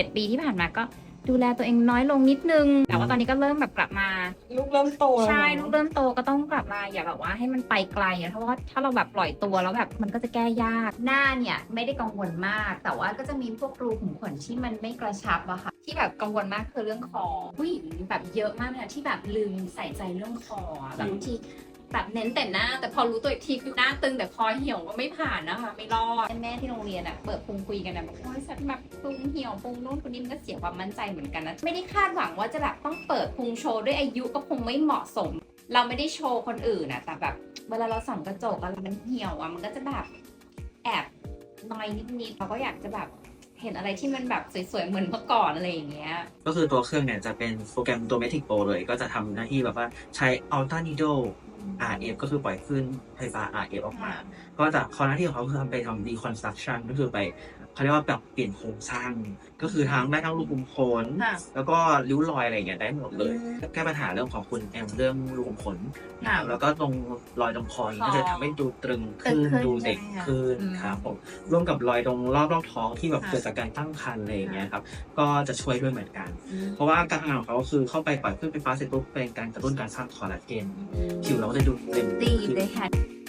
7 ปีที่ผ่านมาก็ดูแลตัวเองน้อยลงนิดนึง แต่ว่าตอนนี้ก็เริ่มแบบกลับมาลูกเริ่มโตแล้วใช่เนลูอะกเริ่มโตก็ต้องกลับมาอย่าแบบว่าให้มันไปไกลอะเพราะว่าถ้าเราแบบปล่อยตัวแล้วแบบมันก็จะแก้ยากหน้าเนี่ยไม่ได้กังวลมาก แต่ว่าก็จะมีพวกรูขุมขนที่มันไม่กระชับอะค่ะ ที่แบบกังวลมากคือเรื่องคอผู้หญิงแบบเยอะมากเลยนะที่แบบลืมใส่ใจเรื่องคออะแบบบางที แบบเน้นแต่หน้า แต่พอรู้ตัวอีกทีคือหน้าตึงแต่คอเหี่ยวก็ไม่ผ่านนะคะ ไม่รอดแม่ที่โรงเรียนอะเปิดพุงคุยกันอะบอกโอ้ยฉันแบบพุงเหี่ยวพุงนู่นพุงนี่มันก็เสียความมั่นใจเหมือนกันนะไม่ได้คาดหวังว่าจะแบบต้องเปิดพุงโชว์ด้วยอายุก็คงไม่เหมาะสม เราไม่ได้โชว์คนอื่นนะแต่แบบเวลาเราส่องกระจกอะมันเหี่ยวอะมันก็จะแบบแอบนอยนิดๆเราก็อยากจะแบบเห็นอะไรที่มันแบบสวยๆ เหมือนเมื่อก่อนอะไรอย่างเงี้ย ก็คือตัวเครื่องเนี่ยจะเป็นโปรแกรมตัว Matic Pro เลย ก็จะทำหน้าที่แบบว่าใช้ Ultra Needle RF ก็คือปล่อยคลื่นไฟฟ้า RF ออกมา ก็จะเขาหน้าที่ของเขาคือทำไปทำ reconstruction ก็คือไปเขาเรียกว่าแบบเปลี่ยนโครงสร้าง ก็คือทั้งได้ทั้งรูขุมขนค่ะแล้วก็ริ้วรอยอะไรอย่างเงี้ยได้หมดเลย แก้ปัญหาเรื่องของคุณแอมเรื่องรูขุมขนค่ะแล้วก็ตรงรอยตรงคออย่างเงี้ยคอก็จะทำให้ดูตรึงขึ้นตึงขึ้นดูเด็กใช่ไหมคะขึ้นอืมครับผมร่วมกับรอยตรงรอบรอบท้องที่แบบค่ะเกิดจากการตั้งครรภ์อะไรอย่างเงี้ยครับก็จะช่วยด้วยเหมือนกัน เพราะว่าการทำงานของเขาก็คือเข้าไปปล่อยคลื่นไฟฟ้าเสร็จปุ๊บเป็นการกระตุ้นการสร้างคอลลาเจนผิวเราก็จะดูเต็มดีขึ้นเลยค่ะ